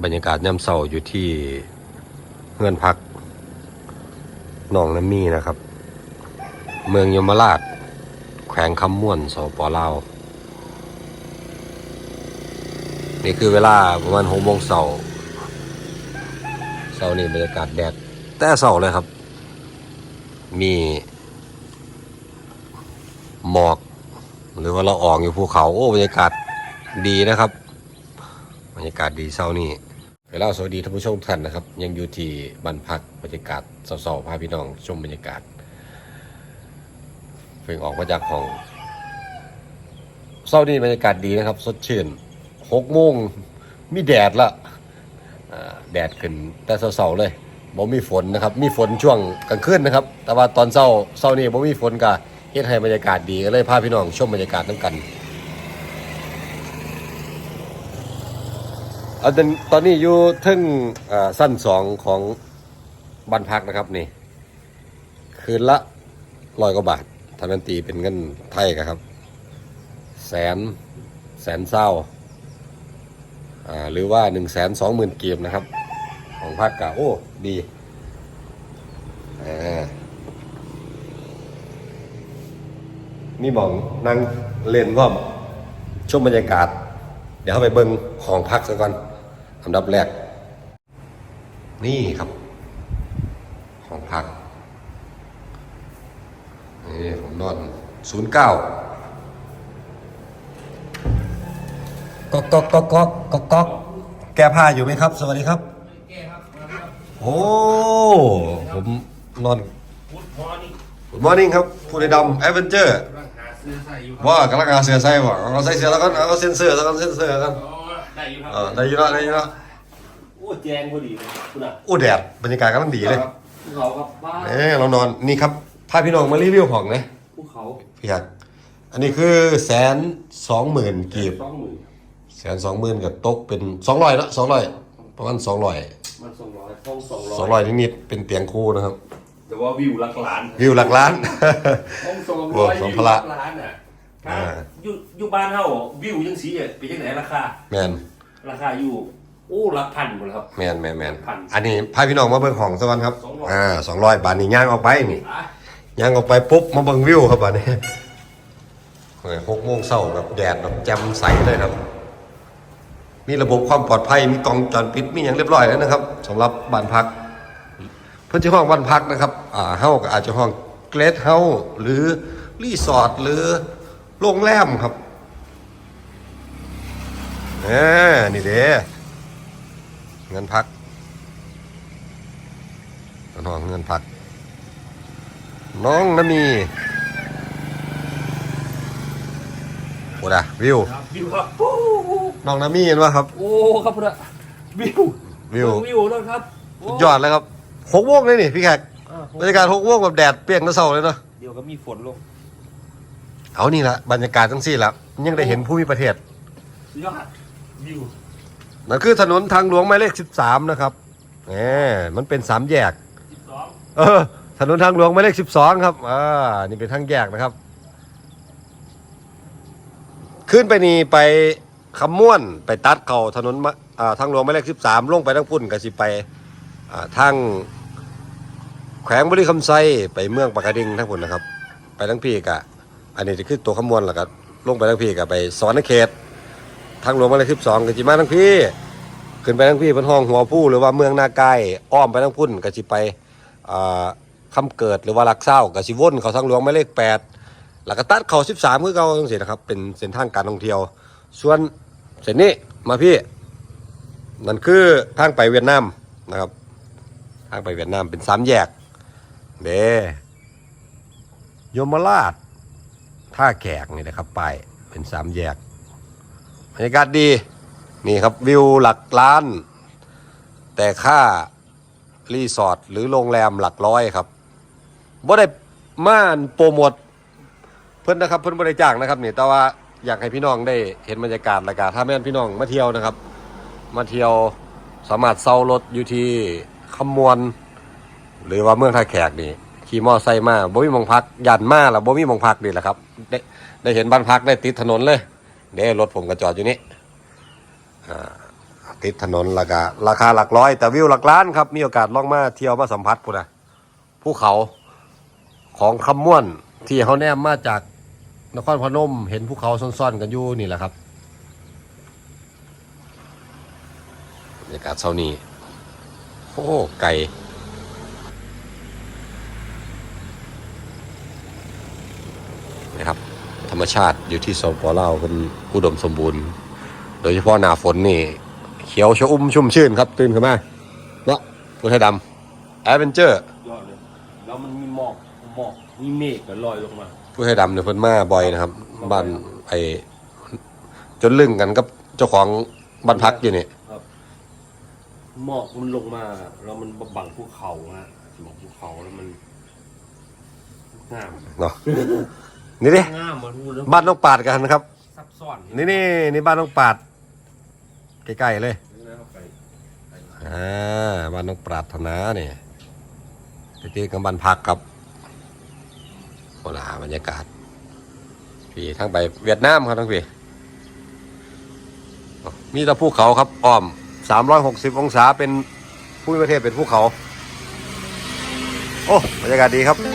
บรรยากาศย่ำเศร้าอยู่ที่เงินพักหนองน้ำมีนะครับ เมืองยมราช แขวงคำม่วนสปลาวนี่คือเวลาประมาณหกโมงเสาร์เสาร์นี่บรรยากาศแดดแต่เสาร์เลยครับ มีหมอก หรือว่าเราออกอยู่ภูเขา โอ้บรรยากาศดีนะครับ รรยากาศดีเศร้านี่เวลาสวัสดีท่านผู้ชมทุกท่านนะครับ ยังอยู่ที่บ้านพักบรรยากาศเศร้าๆพาพี่น้องชมบรรยากาศเพิ่งออกมาจากห้องเศร้านี่บรรยากาศดีนะครับ สดชื่นหกโมงมีแดดละแดดขึ้นแต่เศร้าๆเลยบ่มีฝนนะครับ มีฝนช่วงกลางคืนนะครับ แต่ว่าตอนเศร้าเศร้านี่บ่มีฝนก็เฮ็ดให้บรรยากาศดีก็เลยพาพี่น้องชมบรรยากาศน้ำกัน เอาตอนตอนนี้อยู่เทึ่งอ่าสั้นสองของบ้านพักนะครับนี่ คืนละร้อยกว่าบาททำนันตีเป็นเงินไทยครับ แสนแสนเศร้าอ่าหรือว่าหนึ่งแสนสองหมื่นเกียมนะครับ ของพักกะโอ้ดีอ่านี่มองนั่งเล่นก็ชมบรรยากาศ เดี๋ยวเข้าไปเบิ้งของพักซะก่อน อันดับแรก นี่ครับ ของพักนี่ผมนอนศูนย์เก้าก๊อกก๊อกก๊อกก๊อกก๊อกก๊อกแก้ผ้าอยู่ไหมครับ สวัสดีครับ โอ้ ผมนอน Good morning ครับผู้ใดดำแอดเวนเจอร์ว่ากำลังหาเสือใส่บ่เอาใส่เสือแล้วก็เอาเซ็นเซอร์แล้วก็เซ็นเซอร์กัน ได้อยู่ครัเออได้อยินแล้วได้อยินแล้วโอ้แจงพอดีเลยคุณอะโอ้แดดบรรยากาศกำลังดีเลยภูเขาครับบ้านเอ้เรานอนนี่ครับพาพี่น้องมารีวิวของนะภูเขาพี่ยักษ์อันนี้คือแสนสองหมื่นกีบสองหมื่นแสนสองหมื่นกับตกเป็นสองร้อยละสองร้อยประมาณสองร้อยมันสองร้อยห้องสองร้อยสองร้อยนิดๆเป็นเตียงคู่นะครับ แต่ว่าวิวหลักล้านวิวหลักล้านห้องสองโอ้ร้อยสองวิพวละหลักล้าน อะอ่าอยู่อยู่บ้านเฮาวิวยังสีอะเป็นยังไงราคา แมนราคาอยู่โอ้หลักพันหมดแล้วครับ แมนแมนแมนพันอันนี้พาพี่น้องมาเบิ่งของสักวันครับสองร้อยอ่าสองร้อยบาทนี่ย่างออกไปนี่อะย่างออกไปปุ๊บมาเบิ่งวิวครับบาทนี้โอ้ยหกโมงเช้าแบบแดดแบบแจ่มใสเลยครับ มีระบบความปลอดภัยมีกล้องจรปิดมีอย่างเรียบร้อยแล้วนะครับสำหรับบ้านพัก เพื่อนที่ห้องบ้านพักนะครับ อ่าเฮาก็อาจจะห้องเกรดเฮาหรือรีสอร์ทหรือ โรงแรมครับเออนี่เด้เงินพักน้องเงินพัก น้องน้ำมีโอ้ดะวิวครับวิวครับโอ้โหน้องน้ำมีเห็นว่าครับ โอ้ครับพุ่นอะวิววิววิวแล้วครับโสุดยอดเลยครับหกโมงเลยนี่พี่แขกอ่าบรรยากาศหกโมงแบบแดดเปรี้ยงตะเสาเลยเนาะเดี๋ยวก็มีฝนลง เอานี่ละบรรยากาศทั้งสี่ละยังได้เห็นผู้มีประเทศสุดยอดวิวนั่นคือถนนทางหลวงหมายเลขสิบสามนะครับแหมมันเป็นสามแยกสิบสองเออถนนทางหลวงหมายเลขสิบสองครับอ่านี่เป็นทางแยกนะครับ ขึ้นไปนี่ไปคำม่วนไปตัดเขาถนนมาอ่าทางหลวงหมายเลขสิบสามลงไปทางพุ่นกับสิไปอ่าทางแขวงบริคำไซไปเมืองปากกระดิ่งทั้งพุ่นนะครับ ไปทั้งพี่กะ อันนี้จะขึ้นตัวขมวนแล้วก็ลงไปทั้งพี่กะไปสอนเขตทางหลวงหมายเลขสิบสองกับจิมาทั้งพี่ ขึ้นไปทั้งพี่เป็นห้องหัวผู้หรือว่าเมืองนาไกาอ้อมไปทั้งพุ่นกับสิไปอ่าคำเกิดหรือว่าลักเศร้ากับสิวนเขาทางหลวงหมายเลขแปดแล้วก็ตัดเขาสิบสามคือเขาจังสินะครับเป็นเส้นทางการท่องเที่ยว ส่วนเส้นนี้มาพี่นั่นคือทางไปเวียดนามนะครับ ทางไปเวียดนามเป็นสามแยกเด้ยมราช ท่าแขกนี่นะครับไปเป็นสามแยกบรรยากาศดีนี่ครับวิวหลักล้าน แต่ค่ารีสอร์ทหรือโรงแรมหลักร้อยครับบ่ได้ม่านโปรโมทเพิ่อนนะครับเพิ่อนบริจาคนะครับนี่แต่ว่าอยากให้พี่น้องได้เห็นบรรยากาศละกาถ้าแม่นพี่น้องมาเที่ยวนะครับ มาเที่ยวสามารถเซารถอยู่ที่คำมวนหรือว่าเมืองท่าแขกนี่ ขี่มอไซค์มาบ่มีมองพักยันมาแล้วบ่มีมองพักนี่แหละครับ ได้ได้เห็นบ้านพักได้ติดถนนเลยเด้รถผมก็จอดอยู่นี่ติดถนนราคาราคาหลักร้อย แต่วิวหลักล้านครับ มีโอกาสล่องมาเที่ยวมาสัมผัสพุ่นนะภูเขาของคำม่วนที่เขาแนมมาจากนครพนมเห็นภูเขาซ่อนๆกันอยู่นี่แหละครับบรรยากาศเช้านี้โอ้ไก่นะครับ ธรรมชาติอยู่ที่สปปลาวเป็นอุดมสมบูรณ์ โดยเฉพาะหน้าฝนนี่ เขียวชอุ่มชุ่มชื่นครับ ตื่นขึ้นมาเนาะผู้ไทยดำแอดเวนเจอร์ยอดเลยแล้วมันมีหมอกหมอกมีเมฆก็ลอยลงมาผู้ไทยดำเนี่ยเพิ่นมาบ่อยนะครับบ้านไอจนลึงกันกับเจ้าของบ้านพักอยู่นี่ครับหมอกมันลงมาแล้วมันบังภูเขาฮะบังภูเขาแล้วมันงามเนาะ นี่ดิงามมาดูแล้วบ้านน้องปาดกันนะครับ ซับซ้อนนี่นี่นี่บ้านน้องปาดใกล้ๆเลยนะครับไปอ่าบ้านน้องปรารถนาเนี่ยติดๆกับบ้านพักครับโบราณบรรยากาศพี่ทั้งไปเวียดนามครับทั้งพี่มีแต่ภูเขาครับอ้อม 360 องศาเป็นภูมิประเทศเป็นภูเขา โอ้บรรยากาศดีครับบ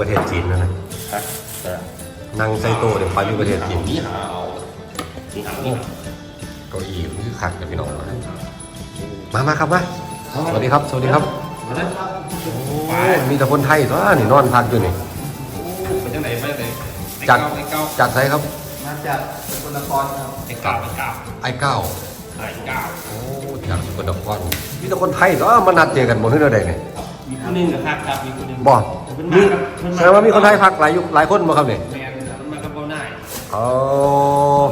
ประเทศจีนนะนะฮะแต่นั่งไซโต้เดี๋ยวไปอยู่ประเทศจีนนี่หาเอานี่หานี่เก้าอี้มันคือขัดกับพี่น้องมามาครับมาสวัสดีครับ สวัสดีครับมาเลยโอ้มีแต่คนไทยตัวนี่นอนพักอยู่นี่เป็นจังไหนไปเลยจากไอ้เก้าจากไซครับมาจากสกลนครครับไอ้เก้าไอ้เก้าไอ้เก้าไอ้เก้าโอ้จากสกลนครมีแต่คนไทยตัวมานัดเจอกันบนที่เราได้เนี่ยมีคนหนึงนะครับครับมีคนหนึงบอกเพิ่นมีมาครับเพิ่นแสดงว่ามีคนไทยพักหลายยุคหลายคนมาครับเนี่ยแมนมันมากับเบ้าหน้าอ๋อ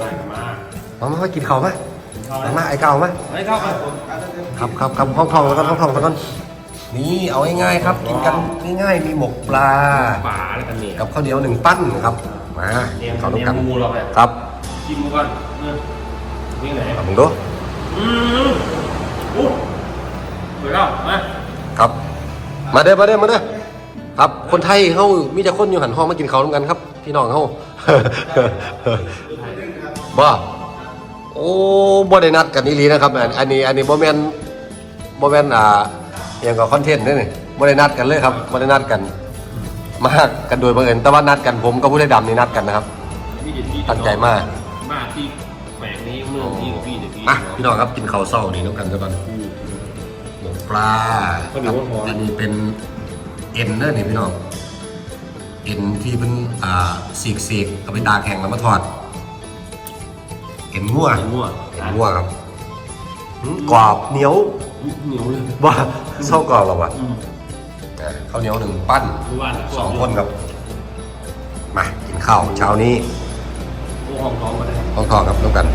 หน้ากับมามามามากินข้าวไหมเขามามาไอ้เก้าไหมไอ้เก้าครับครับครับครับห้องทองแล้วก็ห้องทองแล้วก็นี่เอาง่ายๆครับ กินกันง่ายๆมีหมกปลา ป่าอะไรกันเนี่ยกับข้าวเหนียวหนึ่งปั้นครับมาเนี่ยข้าวต้มเนี่ยกันงูเราเนี่ยครับกินมาก่อนเออนี่ไหนลองดูอืมอู้เดี๋ยวเรามาครับ มาเด้อมาเด้อมาเด้อ ครับ คนไทยเฮามีแต่คนอยู่หันห้องมากินข้าวร่วมกันครับ พี่น้องเฮาบ่โอ้บ่ได้นัดกันอีหลีนะครับ อันอันนี้อันนี้บ่แม่นบ่แม่นอ่าอหย่างกับคอนเทนต์เด้อนี่บ่ได้นัดกันเลยครับบ่ได้นัดกัน มากันโดยบังเอิญแต่ว่านัดกันผมกับผู้ได้ดำนี่นัดกันนะครับพี่เดี๋ยวพี่ตั้งใจมากมาที่แฝงนี้เมืองที่กับพี่เดี๋ยวพี่อะพี่น้องครับกินข้าวเช้านี่น้ำกันซะก่อนอืมหมกปลาข้าวเหนียวร้อนๆอันนี้เป็น เอ็นเด้อนี่พี่น้องเอ็นที่เป็นอ่าสีกสีกๆเอาไปตากแห้งแล้วมาทอด เอ็นงัวไอ้มั่วเอ็นงัวครับหืมกรอบเหนียวเหนียวเลยว่าเศร้ากรอบหรอวะอืมอะข้าวเหนียวหนึ่งปั้นเมื่อวานสองคนครับมากินข้าวเช้านี้โอ้ห้องท้องมาเลย ต้องทองครับน้ำกัน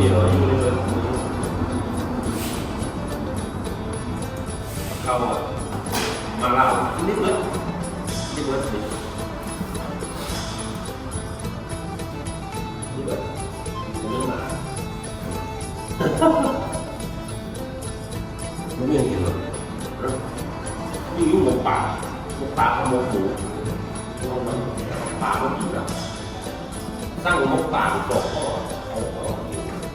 นี่ข้าวเหนียวอยู่ในเรือเข้ามาเล่านิดเดียวนิดเดียวนิดนิด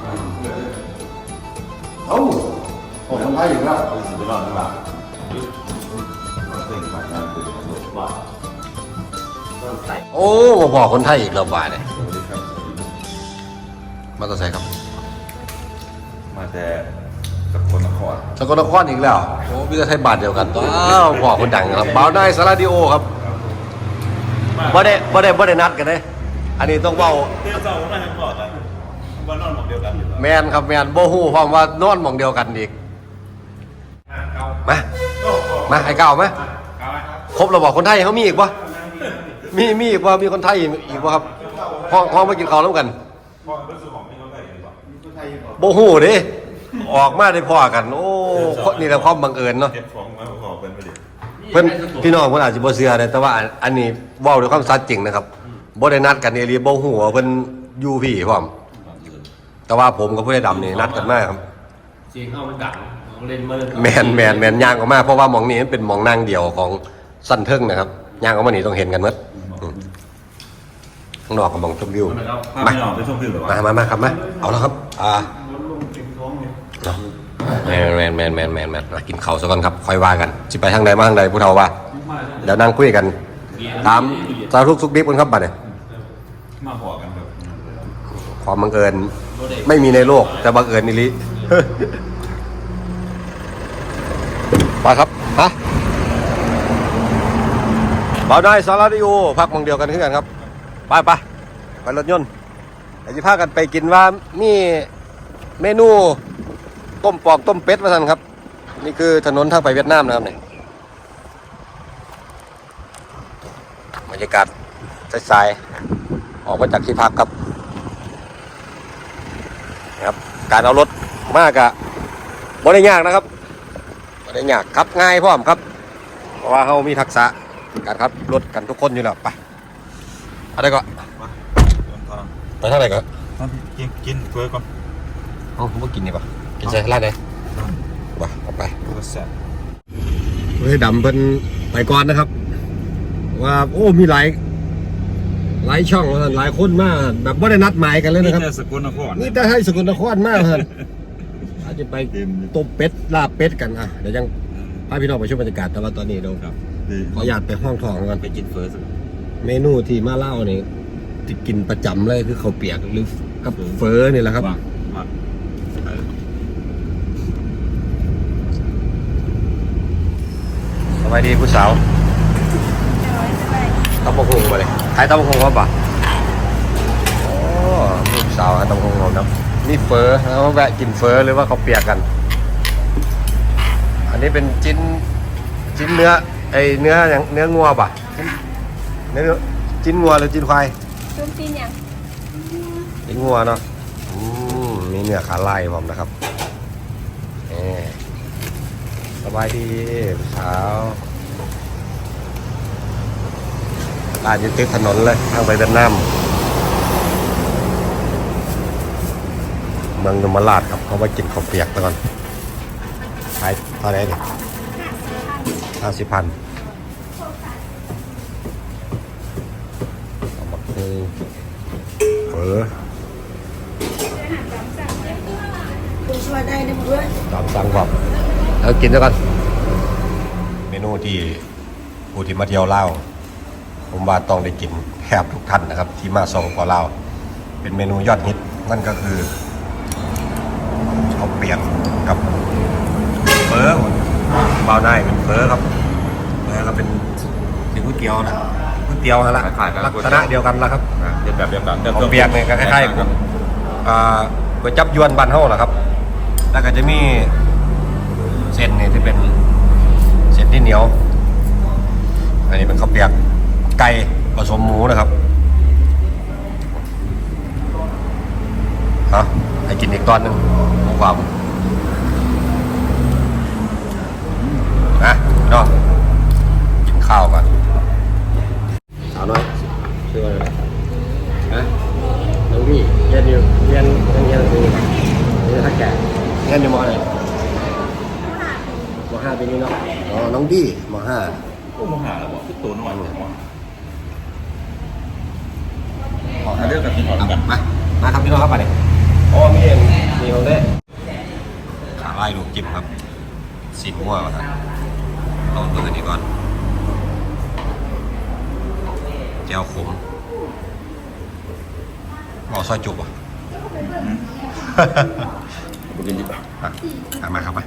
เดียวเรื่องมาไม่มีอะไรเลยยิ่งยุ่งหมกป่าหมกป่ากับหมกหมูลงมันป่าก็กินแล้วสร้างหมกป่าตกก็เอาเอากินเอ้าผมทำได้อีกแล้วไปนอนข้างหลังเต้นผ่านงานตื่นมาว่าต้องใส่โอ้มาบอกคนไทยอีกแล้วบ่าเนี่ยสวัสดีครับ มาต่อใส่ครับ มาแต่สกลนครสกลนครอีกแล้ว โอ้พี่จะไทยบาทเดียวกันว้าวพ่อคนดังครับบ่าวนายสาราดิโอครับบ่ได้บ่ได้บ่ได้นัดกันเลยอันนี้ต้องเว้าเที่ยวเจ้าไม่ให้บอกกัน ว่านอนหมองเดียวกันอยู่แมนครับแมนบ่ฮู้พร้อมว่านอนหม่องเดียวกันอีกเกามามาไอ้เก้ามาเกาไหมครบแล้วบอกคนไทยเขามีอีกบ่มีมีอีกบ่มีคนไทยอีกบ่ครับห้องห้องมากินข้าวร่วมกันพ่อเป็นสุของนี่เขาใส่ยังบอกคนไทยบอกบ่ฮู้เด้ออกมาได้พ่อกัน โอ้นี่แหละความบังเอิญเนาะ เก็บของมาขอเป็นไปดิเพิ่นพี่น้องเพิ่นอาจจะบ่เชื่อนะแต่ว่าอันอันนี้เว้าด้วยความสัตย์จริงนะครับบ่ได้นัดกันเอหลีบ่ฮู้ว่าเพิ่นอยู่พี่พร้อม แต่ว่าผมกับผู้ใดดำนี่นัดกันมาครับเสียงเอามันดังเอาเล่นมาเลยแมนแมนแมนย่างออกมาเพราะว่าหมองนี้มันเป็นหมองนั่งเดียวของสั้นเทิงนะครับย่างออกมานี่ต้องเห็นกันหมดอืมข้างนอกกับมองชมวิวมันแล้วถ้าไม่นอนไปชมวิวหรอวะมามามาครับมาเอาแล้วครับ อ่ามันลงเต็มท้องเลยแมนแมนแมนแมนแมนแมนมากินข้าวซะก่อนครับค่อยว่ากันสิไปทางใดมาทางใดผู้เฒ่าว่าเดี๋ยวนั่งคุยกันตามสารทุกข์สุขดิบกันครับบัดเนี่ยมาบอกกันแบบความบังเอิญ ไม่มีในโลก แต่บังเอิญนี่ลิไปครับ ฮะบ่าได้สาราดิโอพักมองเดียวกันขึ้นกันครับ ไปไปไปรถยนต์เดี๋ยวจะพากันไปกินว่ามีเมนูต้มปอกต้มเป็ดมาสันครับ นี่คือถนนทางไปเวียดนามนะครับเนี่ยบรรยากาศสายๆออกมาจากที่พักครับ นะครับการเอารถมากอะบ่ได้ยากนะครับบ่ได้ยากขับง่ายพร้อมครับ เพราะว่าเขามีทักษะการขับรถกันทุกคนอยู่แล้วไปอะไรก็เดินทางไปเท่าไหร่ก็นั่นกินกินถ้วยก่อนเอ้าผมก็กินนี่ปะกินใส่ร้านไหนวะเอาไปก็แซ่บเฮ้ยดำเป็นไปก่อนนะครับ ว่าโอ้มีหลาย หลายช่องว่าซั่นหลายคนมากแบบไม่ได้นัดหมายกันเลยนี่นะครับ แต่สกลนครนี่แต่ให้สกุลนครมากครับจะไปเต็มต้มเป็ดลาบเป็ดกันอะเดี๋ยวยังพาพี่น้องไปชมบรรยากาศแต่ว่าตอนนี้เราครับขออนุญาตไปห้องทองกันไปกินเฟิร์สเมนูที่มาเล่านี่ที่กินประจำเลยคือข้าวเปียกหรือกับเฟอนี่แหละครับว่างมากเออสวัสดีผู้สาวตำบกหงมาเลย ขายตำบกหงมาปะโอ้ผู้สาวขายตำบกหงเรานะนี่เฟอแล้วแวะกินเฟอหรือว่าข้าวเปียกกัน อันนี้เป็นจิ้นจิ้นเนื้อไอเนื้ออย่างเนื้องัวปะเนื้อจิ้นงัวหรือจิ้นควายจุ้มตีนยังจิ้นงัวเนาะอืมมีเนื้อขาลายผมนะครับเออสบายดีผู้สาว ร้านอยู่ติดถนนเลยทางไปเวียดนามเมืองยมราชครับเขามากินข้าวเปียกตะก่อนขายเท่าไหร่เนี่ยห้าสิบพันเอามาคือเฟอคุณช่วยได้นะเพื่อนตามสั่งแบบแล้วกินแล้วกัน เมนูที่ผู้ที่มาเที่ยวเล่าว ผมว่าต้องได้กินแทบทุกท่านนะครับ ที่มาส่งกว่าเราว เป็นเมนูยอดฮิต นั่นก็คือข้าวเปียกกับเฟอเบาได้เป็นเฟอครับแล้วก็เป็นเป็นก๋วยเตี๋ยวนะก๋วยเตี๋ยวนั่นแหละขายกันลักษณะเดียวกันละครับอะเรียนแบบเดียวกันแต่ข้าวเปียกเนี่ยก็คล้ายๆกับอ่าก๋วยจับยวนบ้านเฮาแหละครับ แล้วก็จะมีเส้นนี่ที่เป็นเส้นที่เหนียว อันนี้เป็นข้าวเปียก ไก่ผสมหมูนะครับฮะให้กินอีกตอนหนึ่งของความนะพี่น้องกินข้าวก่อนสาวน้อยชื่อว่าอะไรฮะน้องพี่เรียนอยู่เรียนเรียนเรียนหนังสือเรียนทักแก่เรียนอยู่มอะไรมห้าปีนี้เนาะอ๋อน้องบี้มห้าโอ้โมหาแล้วบอกคือตัวน้อยเลยว่ะ ขอหาเรื่องกับกินหอมกันมามาครับพี่น้องครับมาเลยอ๋อมีเองมีของเล่ขาไล่ลูกจิ้มครับสินมั่วครับลองดูอันนี้ก่อนเจียวขมหม้อซอยจุกอะไปกินดีกว่าอะตามมาครับมา